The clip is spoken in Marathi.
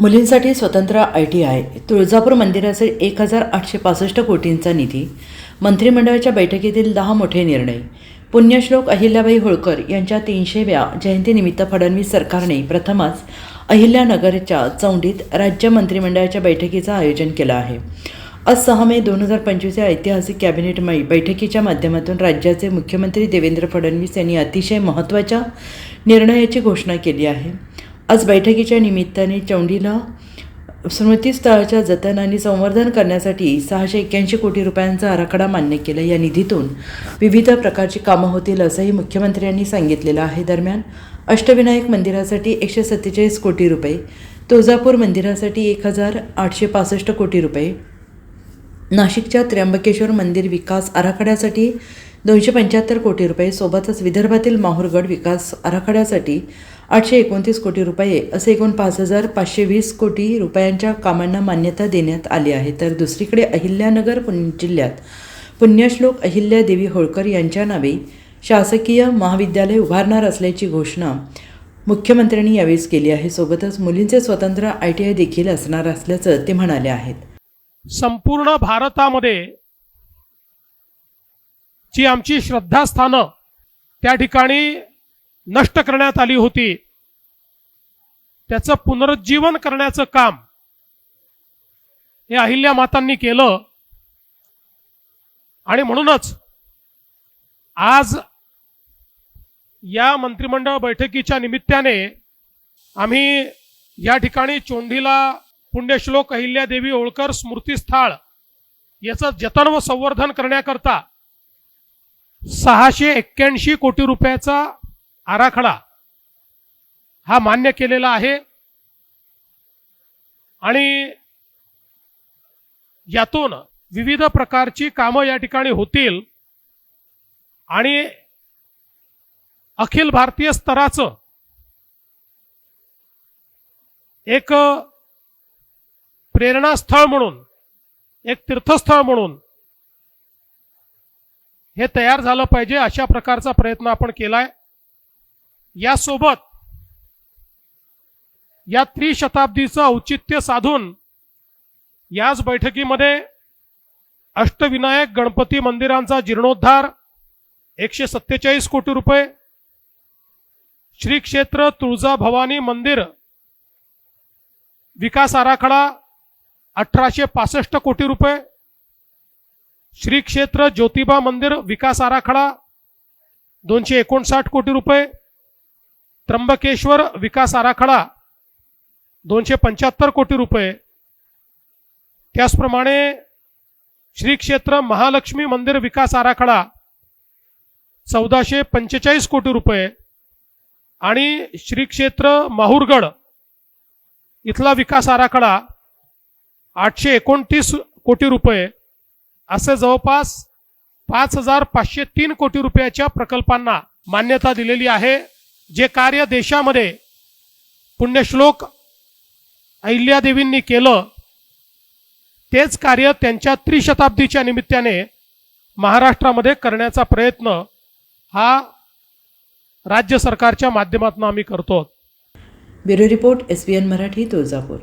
मुलींसाठी स्वतंत्र आय टी आय तुळजापूर मंदिराचे एक हजार आठशे पासष्ट कोटींचा निधी मंत्रिमंडळाच्या बैठकीतील दहा मोठे निर्णय पुण्यश्लोक अहिल्याबाई होळकर यांच्या तीनशेव्या जयंतीनिमित्त फडणवीस सरकारने प्रथमच अहिल्यानगरच्या चौंडीत राज्य मंत्रिमंडळाच्या बैठकीचं आयोजन केलं आहे. आज सहा मे दोन हजार पंचवीस या ऐतिहासिक कॅबिनेट बैठकीच्या माध्यमातून राज्याचे मुख्यमंत्री देवेंद्र फडणवीस यांनी अतिशय महत्त्वाच्या निर्णयाची घोषणा केली आहे. आज बैठकीच्या निमित्ताने चौंडीला स्मृतीस्थळाच्या जतन आणि संवर्धन करण्यासाठी सहाशे एक्क्याऐंशी कोटी रुपयांचा आराखडा मान्य केला. या निधीतून विविध प्रकारची कामं होतील असंही मुख्यमंत्र्यांनी सांगितलेलं आहे. दरम्यान अष्टविनायक मंदिरासाठी एकशे सत्तेचाळीस कोटी रुपये तुळजापूर मंदिरासाठी एक हजार आठशे पासष्ट कोटी रुपये नाशिकच्या त्र्यंबकेश्वर मंदिर विकास आराखड्यासाठी दोनशे पंच्याहत्तर कोटी रुपये सोबतच विदर्भातील माहूरगड विकास आराखड्यासाठी आठशे एकोणतीस कोटी रुपये असे एकूण पाच हजार पाचशे वीस कोटी रुपयांच्या कामांना मान्यता देण्यात आली आहे. तर दुसरीकडे अहिल्यानगर पुण जिल्ह्यात पुण्यश्लोक अहिल्यादेवी होळकर यांच्या नावे शासकीय महाविद्यालय उभारणार असल्याची घोषणा मुख्यमंत्र्यांनी यावेळीच केली आहे. सोबतच मुलींचे स्वतंत्र आय टी आय देखील असणार असल्याचं ते म्हणाले आहेत. संपूर्ण भारतामध्ये जी आमची श्रद्धास्थानं त्या ठिकाणी नष्ट करण्यात आली होती. त्याचं पुनरुज्जीवन करण्याचं काम हे अहिल्या मातांनी केलं. आणि म्हणूनच आज या मंत्रिमंडळ बैठकीच्या निमित्ताने आम्ही या ठिकाणी चोंडीला पुण्यश्लोक अहिल्यादेवी होळकर स्मृतीस्थळ याचं जतन व संवर्धन करण्याकरता सहाशे एक्क्याऐंशी कोटी रुपयाचा आराखडा हा मान्य केलेला आहे. आणि यातून विविध प्रकारची कामं या ठिकाणी होतील. आणि अखिल भारतीय स्तराचं एक प्रेरणास्थळ म्हणून एक तीर्थस्थळ म्हणून हे तयार झालं पाहिजे अशा प्रकारचा प्रयत्न आपण केलाय. यासोबत या त्रिशताब्दीचं औचित्य साधून याच बैठकीमध्ये अष्टविनायक गणपती मंदिरांचा जीर्णोद्धार एकशे सत्तेचाळीस कोटी रुपये श्री क्षेत्र तुळजाभवानी मंदिर विकास आराखडा अठराशे पासष्ट कोटी रुपये श्री क्षेत्र ज्योतिबा मंदिर विकास आराखडा दोनशे एकोणसाठ कोटी रुपये त्र्यंबकेश्वर विकास आराखडा दोनशे पंच्याहत्तर कोटी रुपये. त्याचप्रमाणे श्री क्षेत्र महालक्ष्मी मंदिर विकास आराखडा चौदाशे पंचेचाळीस कोटी रुपये. आणि श्री क्षेत्र माहूरगड इथला विकास आराखडा आठशे एकोणतीस कोटी रुपये. असे जवळपास पाच हजार पाचशे तीन कोटी रुपयाच्या प्रकल्पांना मान्यता दिलेली आहे. जे कार्य देशामध्ये पुण्यश्लोक अहिल्यादेवींनी केलं तेच कार्य त्यांच्या त्रिशताब्दीच्या निमित्ताने महाराष्ट्रामध्ये करण्याचा प्रयत्न हा राज्य सरकारच्या माध्यमातून आम्ही करतो. Bureau report S B N Marathi Tuljapur.